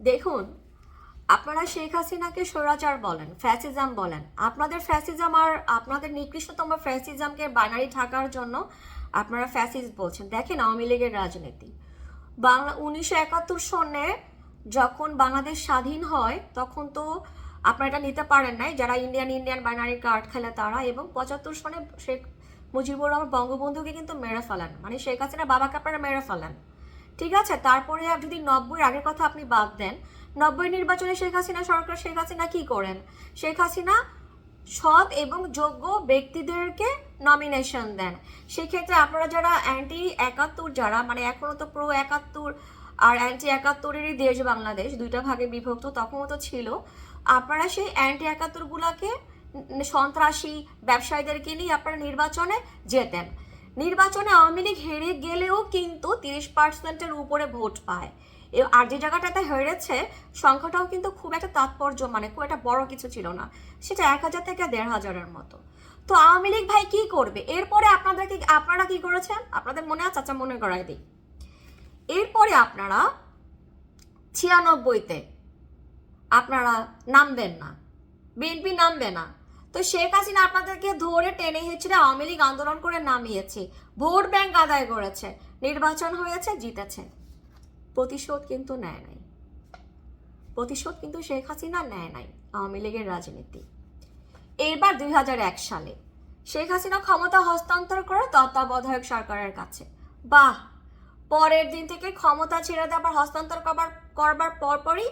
দেখুন, আপনারা শেখ হাসিনাকে স্বৈরাচার বলেন, ফ্যাসিজম বলেন। আপনাদের ফ্যাসিজম আর আপনাদের নিকৃষ্টতম ফ্যাসিজমকে বানারি থাকার জন্য আপনারা ফ্যাসিস্ট বলছেন। দেখেন আওয়ামী লীগের রাজনীতি। বাংলা উনিশশো একাত্তর সনে যখন বাংলাদেশ স্বাধীন হয়, তখন তো আপনারা এটা নিতে পারেন নাই। যারা ইন্ডিয়ান ইন্ডিয়ান বাইনারি কার্ড খেলে তারা এবং পঁচাত্তর সনে শেখ মুজিবুর রহমান বঙ্গবন্ধুকে কিন্তু মেরে ফেলেন। মানে শেখ হাসিনা বাবাকে আপনারা মেরে ফেলেন। ঠিক আছে? তারপরে যদি নব্বই আগের কথা আপনি বাদ দেন, নব্বই নির্বাচনে শেখ হাসিনা, সরকার শেখ হাসিনা কি করেন? শেখ হাসিনা সৎ এবং যোগ্য ব্যক্তিদেরকে নমিনেশন দেন। সেক্ষেত্রে আপনারা যারা অ্যান্টি একাত্তর যারা মানে এখনও তো প্রো একাত্তর আর অ্যান্টি একাত্তরেরই দেশ বাংলাদেশ, দুইটা ভাগে বিভক্ত, তখনও তো ছিল, আপনারা সেই অ্যান্টি একাত্তরগুলাকে সন্ত্রাসী ব্যবসায়ীদেরকে নিয়ে আপনারা নির্বাচনে যেতেন। নির্বাচনে আওয়ামী লীগ হেরে গেলেও কিন্তু তিরিশ পার্সেন্টের উপরে ভোট পায়। আর যে জায়গাটাতে হেরেছে, সংখ্যাটাও কিন্তু খুব একটা তাৎপর্য মানে খুব একটা বড় কিছু ছিল না। সেটা এক হাজার থেকে দেড় হাজারের মতো। তো আওয়ামী লীগ ভাই কি করবে? এরপরে আপনাদের কি, আপনারা কি করেছেন? আপনাদের মনে আছে? আচ্ছা মনে করাই দিই। এরপরে আপনারা ছিয়ানব্বইতে আপনারা নামবেন না। বিএনপি নামবে না। তো শেখ হাসিনা আপনাদেরকে ধরে টেনে হিচড়ে আওয়ামী লীগ আন্দোলন করে নামিয়েছে, ভোট ব্যাংক আদায় করেছে, নির্বাচন হয়েছে, জিতেছে। প্রতিশোধ কিন্তু নেয় নাই। প্রতিশোধ কিন্তু শেখ হাসিনা নেয় নাই, আওয়ামী লীগের রাজনীতি। এবার দুই সালে শেখ হাসিনা ক্ষমতা হস্তান্তর করে তত্ত্বাবধায়ক সরকারের কাছে। বাহ! পরের দিন থেকে ক্ষমতা ছেড়ে দেওয়ার হস্তান্তর করবার করবার পরপরই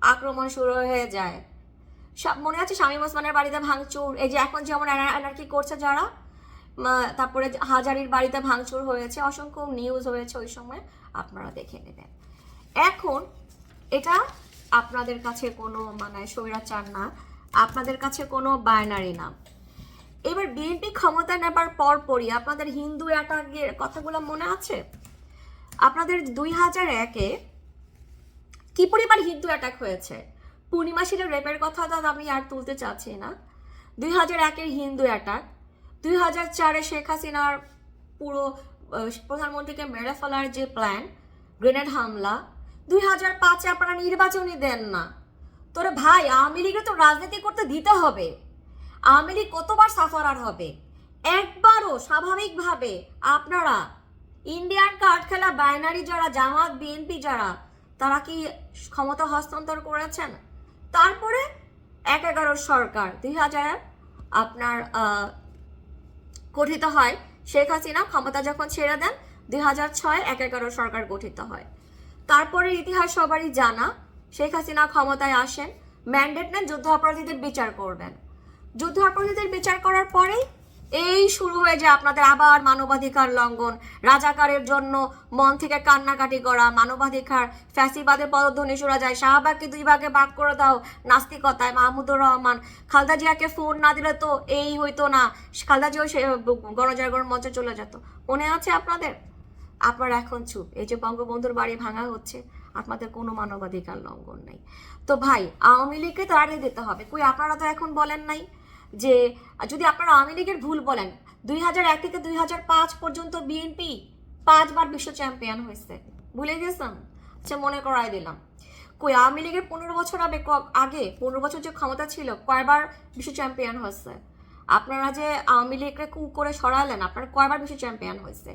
আক্রমণ শুরু হয়ে যায়। মনে আছে শামীম ওসমানের বাড়িতে ভাঙচুর? এই যে এখন যেমন এনার্কি করছে যারা তারপরে হাজারির বাড়িতে ভাঙচুর হয়েছে, অসংখ্য নিউজ হয়েছে ওই সময়, আপনারা দেখে নেবেন। এখন এটা আপনাদের কাছে কোনো মানে স্বৈরাচার না, আপনাদের কাছে কোনো বাইনারি না। এবার বিএনপি ক্ষমতা নেবার পরপরই আপনাদের হিন্দু অ্যাটাকের কথাগুলো মনে আছে? আপনাদের দুই হাজার একে কি পরিমাণ হিন্দু অ্যাটাক হয়েছে? পূর্ণিমা শিলের রেপের কথা, তো আমি আর তুলতে চাচ্ছি না। দুই হাজার একের হিন্দু অ্যাটাক, দুই হাজার চারে শেখ হাসিনার পুরো প্রধানমন্ত্রীকে মেরে ফেলার যে প্ল্যান গ্রেনেড হামলা, দুই হাজার পাঁচে আপনারা নির্বাচনই দেন না। তোরে ভাই, আওয়ামী লীগে তো রাজনীতি করতে দিতে হবে। আওয়ামী লীগ কতবার সাফারার হবে? একবারও স্বাভাবিকভাবে আপনারা ইন্ডিয়ান কার্ড খেলা বাইনারি যারা, জামাত বিএনপি যারা, তারা কি ক্ষমতা হস্তান্তর করেছেন? তারপরে এক এগারো সরকার, দুই হাজার, আপনার গঠিত হয়। শেখ হাসিনা ক্ষমতা যখন ছেড়ে দেন, দুই হাজার ছয় এক এগারো সরকার গঠিত হয়। তারপরে ইতিহাস সবারই জানা, শেখ হাসিনা ক্ষমতায় আসেন, ম্যান্ডেট নেন যুদ্ধ অপরাধীদের বিচার করবেন। যুদ্ধ অপরাধীদের বিচার করার পরেই এই শুরু হয়ে যায় আপনাদের আবার মানবাধিকার লঙ্ঘন, রাজাকারের জন্য মন থেকে কান্নাকাটি করা, মানবাধিকার, ফ্যাসিবাদের পদধ্বনি শোনা যায়। শাহবাগকে দুই ভাগে ভাগ করে দাও নাস্তিকতায়। মাহমুদুর রহমান, খালদা জিয়াকে ফোন না দিলে তো এই হইতো না। খালদা জিয়াও সে গণজাগরণ মঞ্চে চলে যেত। মনে আছে আপনাদের? আপনারা এখন চুপ। এই যে বঙ্গবন্ধুর বাড়ি ভাঙা হচ্ছে, আপনাদের কোনো মানবাধিকার লঙ্ঘন নেই। তো ভাই, আওয়ামী লীগকে তাড়িয়ে দিতে হবে। কই, আপনারা তো এখন বলেন নাই? যে যদি আপনারা আওয়ামী লীগের ভুল বলেন, দুই হাজার এক থেকে দুই হাজার পাঁচ পর্যন্ত বিএনপি পাঁচবার বিশ্ব চ্যাম্পিয়ন হয়েছে। ভুলে গেছেন? আচ্ছা মনে করাই দিলাম। কই, আওয়ামী লীগের পনেরো বছর আগে আগে পনেরো বছর যে ক্ষমতা ছিল, কয়বার বিশ্ব চ্যাম্পিয়ন হয়েছে? আপনারা যে আওয়ামী লীগকে কু করে সরালেন, আপনারা কয়বার বিশ্ব চ্যাম্পিয়ন হয়েছে?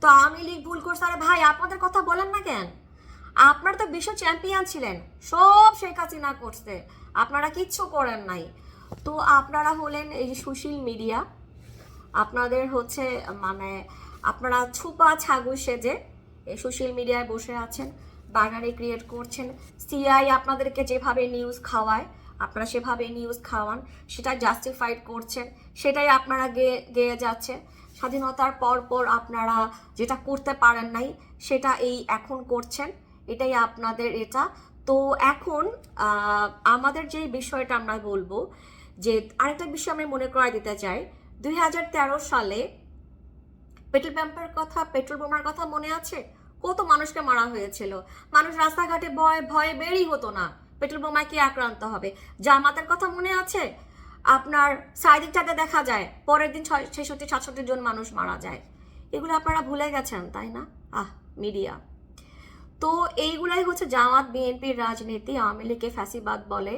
তো আওয়ামী লীগ ভুল করছে, আরে ভাই, আপনাদের কথা বলেন না কেন? আপনারা তো বিশ্ব চ্যাম্পিয়ন ছিলেন, সব শেখ হাসিনা করছে। আপনারা কিচ্ছু করেন নাই। তো আপনারা হলেন এই সুশীল মিডিয়া, আপনাদের হচ্ছে মানে আপনারা ছুপা ছাগু সেজে এই সোশ্যাল মিডিয়ায় বসে আছেন বাঙালি ক্রিয়েট করছেন। সিআই আপনাদেরকে যেভাবে নিউজ খাওয়ায়, আপনারা সেভাবে নিউজ খাওয়ান, সেটা জাস্টিফাইড করছেন, সেটাই আপনারা গেয়ে গেয়ে যাচ্ছেন স্বাধীনতার পর পর আপনারা যেটা করতে পারেন নাই, সেটা এই এখন করছেন, এটাই আপনাদের এটা। তো এখন আমাদের যে বিষয়টা আমরা বলব, যে আরেকটা বিষয় আমি মনে করাই দিতে চাই, দুই হাজার তেরো সালে পেট্রোল পাম্পের কথা, পেট্রোল বোমার কথা মনে আছে? কত মানুষকে মারা হয়েছিল। মানুষ রাস্তাঘাটে ভয়, ভয়ে বেরই হতো না। পেট্রোল বোমায় কি আক্রান্ত হবে? জামাতের কথা মনে আছে? আপনার সাইদিকটাতে দেখা যায়, পরের দিন ছয়, ছেষট্টি, সাতষট্টি জন মানুষ মারা যায়। এগুলো আপনারা ভুলে গেছেন, তাই না? আহ, মিডিয়া। তো এইগুলাই হচ্ছে জামাত, বিএনপির রাজনীতি, আওয়ামী লীগকে ফ্যাসিবাদ বলে,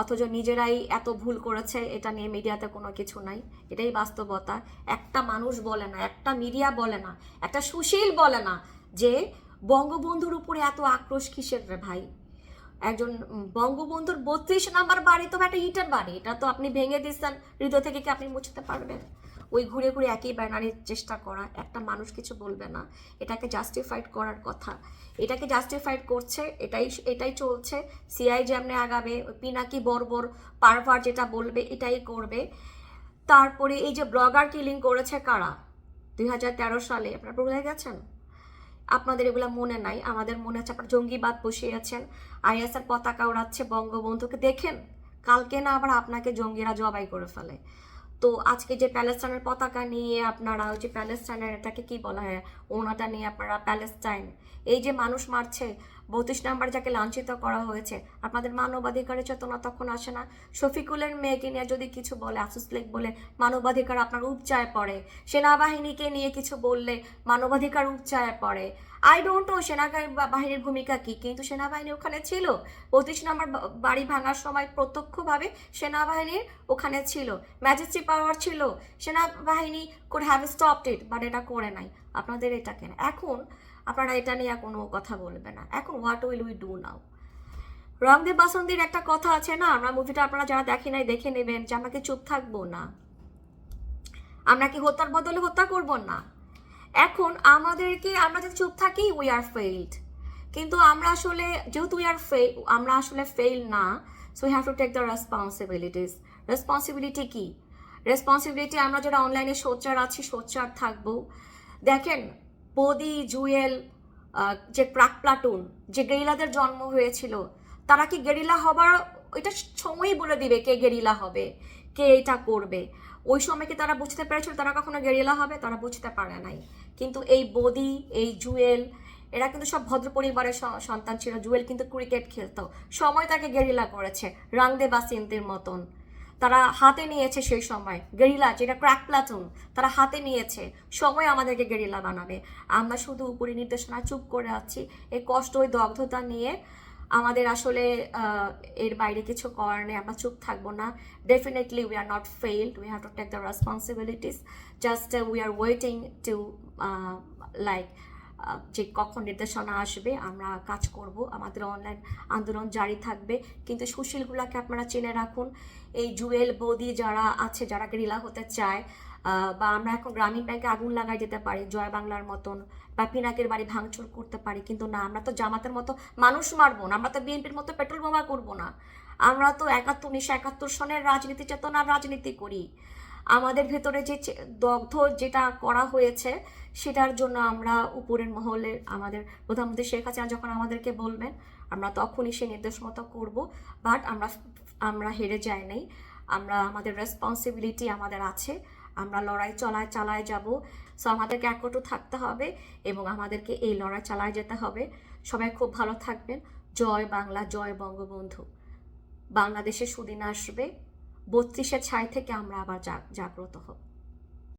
অথচ নিজেরাই এত ভুল করেছে, এটা নিয়ে মিডিয়াতে কোনো কিছু নাই। এটাই বাস্তবতা। একটা মানুষ বলে না, একটা মিডিয়া বলে না, একটা সুশীল বলে না যে বঙ্গবন্ধুর উপরে এত আক্রোশ কিসের রে ভাই? একজন বঙ্গবন্ধুর বত্রিশ নাম্বার বাড়ি তো একটা ইটের বাড়ি, এটা তো আপনি ভেঙে দিচ্ছেন, হৃদয় থেকে কি আপনি মুছতে পারবেন? ওই ঘুরে ঘুরে একই ব্যানারের চেষ্টা করা, একটা মানুষ কিছু বলবে না। এটাকে জাস্টিফাইড করার কথা। এটাকে জাস্টিফাইড করছে, এটাই এটাই চলছে। সিআই যেমনি আগাবে পিনাকি বর্বর পারভার যেটা বলবে, এটাই করবে। তারপরে এই যে ব্লগার কিলিং করেছে কারা? দুই হাজার তেরো সালে। আপনারা ভুলে গেছেন? আপনাদের এগুলো মনে নাই। আমাদের মনে আছে আপনার জঙ্গিবাদ বসিয়েছেন আইএসের পতাকা ওড়াচ্ছে বঙ্গবন্ধুকে। দেখেন, কালকে না আবার আপনাকে জঙ্গিরা জবাই করে ফেলে। তো আজকে যে প্যালেস্টাইনের পতাকা নিয়ে আপনারা, ওই যে প্যালেস্টাইনের এটাকে কি বলা হয়, ওনাটা নিয়ে আপনারা প্যালেস্টাইন, এই যে মানুষ মারছে বত্রিশ নাম্বার যাকে লাঞ্ছিত করা হয়েছে। আপনাদের মানবাধিকারের চেতনা তখন আসে না। শফিকুলের মেয়েকে নিয়ে যদি কিছু বলে আসুস লেক বলে মানবাধিকার আপনার উপচায় পড়ে। সেনাবাহিনীকে নিয়ে কিছু বললে মানবাধিকার উপচায় পড়ে। আই ডোন্ট নো সেনাবাহিনীর ভূমিকা কি, কিন্তু সেনাবাহিনী ওখানে ছিল। পঁচিশ নম্বর বাড়ি ভাঙার সময় প্রত্যক্ষভাবে সেনাবাহিনীর ওখানে ছিল। ম্যাজিস্ট্রি পাওয়ার ছিল। সেনাবাহিনী could have stopped it but এটা করে নাই। আপনাদের এটা কেন? এখন আপনারা এটা নিয়ে কোনো কথা বলবে না। এখন what will we do now রংদেব বাসন্তীর একটা কথা আছে না? আমরা মুভিটা আপনারা যারা দেখে নাই, দেখে নেবেন যে আমরা কি চুপ থাকব না? আমরা কি হত্যার বদলে হত্যা করব না? এখন আমাদেরকে, আমরা যদি চুপ থাকি উই আর ফেইলড কিন্তু আমরা আসলে, যেহেতু উই আর ফেল আমরা আসলে ফেল না so we have to take the responsibilities responsibility কি? রেসপন্সিবিলিটি আমরা যারা অনলাইনে সোচ্চার আছি, সোচ্চার থাকব। দেখেন বদি, জুয়েল যে প্রাক প্লাটুন, যে গেরিলাদের জন্ম হয়েছিল, তারা কি গেরিলা হবার, এটা সময়ই বলে দিবে কে গেরিলা হবে, কে এটা করবে। ওই সময় কি তারা বুঝতে পেরেছিল তারা কখনো গেরিলা হবে? তারা বুঝতে পারে নাই। কিন্তু এই বদি, এই জুয়েল, এরা কিন্তু সব ভদ্র পরিবারের সন্তান ছিল। জুয়েল কিন্তু ক্রিকেট খেলতো। সময় তাকে গেরিলা করেছে রাংদে বাসিন্তের মতন। তারা হাতে নিয়েছে সেই সময়। গেরিলা, যেটা ক্র্যাক প্লাটুন তারা হাতে নিয়েছে। সময় আমাদেরকে গেরিলা বানাবে। আমরা শুধু উপরি নির্দেশনা চুপ করে আছি। এই কষ্ট, ওই দগ্ধতা নিয়ে আমাদের আসলে এর বাইরে কিছু করার নেই। আমরা চুপ থাকব না। Definitely we are not failed we have to take the responsibilities just we are waiting to like যে কখন নির্দেশনা আসবে, আমরা কাজ করব, আমাদের অনলাইন আন্দোলন জারি থাকবে। কিন্তু সুশীলগুলাকে আপনারা চেনে রাখুন, এই জুয়েল, বৌদি যারা আছে, যারা গেরিলা হতে চায় বা আমরা এখন গ্রামীণ ব্যাংকে আগুন লাগাই যেতে পারি, জয় বাংলার মতন, বা পিনাকের বাড়ি ভাঙচুর করতে পারি, কিন্তু না, আমরা তো জামাতের মতো মানুষ মারবো না, আমরা তো বিএনপির মতো পেট্রোল বোমা করব না। আমরা তো একাত্তর উনিশশো একাত্তর সনের রাজনীতি চেতনার রাজনীতি করি। আমাদের ভেতরে যে দগ্ধ যেটা করা হয়েছে, সেটার জন্য আমরা উপরের মহলে আমাদের প্রধানমন্ত্রী শেখ হাসিনা যখন আমাদেরকে বলবেন, আমরা তখনই সেই নির্দেশ মতো করব। বাট আমরা আমরা হেরে যাই নাই। আমরা, আমাদের রেসপন্সিবিলিটি আমাদের আছে। আমরা লড়াই চলায় চালায় যাব। সো আমাদেরকে একটু থাকতে হবে এবং আমাদেরকে এই লড়াই চালায় যেতে হবে। সবাই খুব ভালো থাকবেন। জয় বাংলা, জয় বঙ্গবন্ধু। বাংলাদেশে সুদিন আসবে। বত্রিশের ছাই থেকে আমরা আবার জাগ- জাগ্রত হব।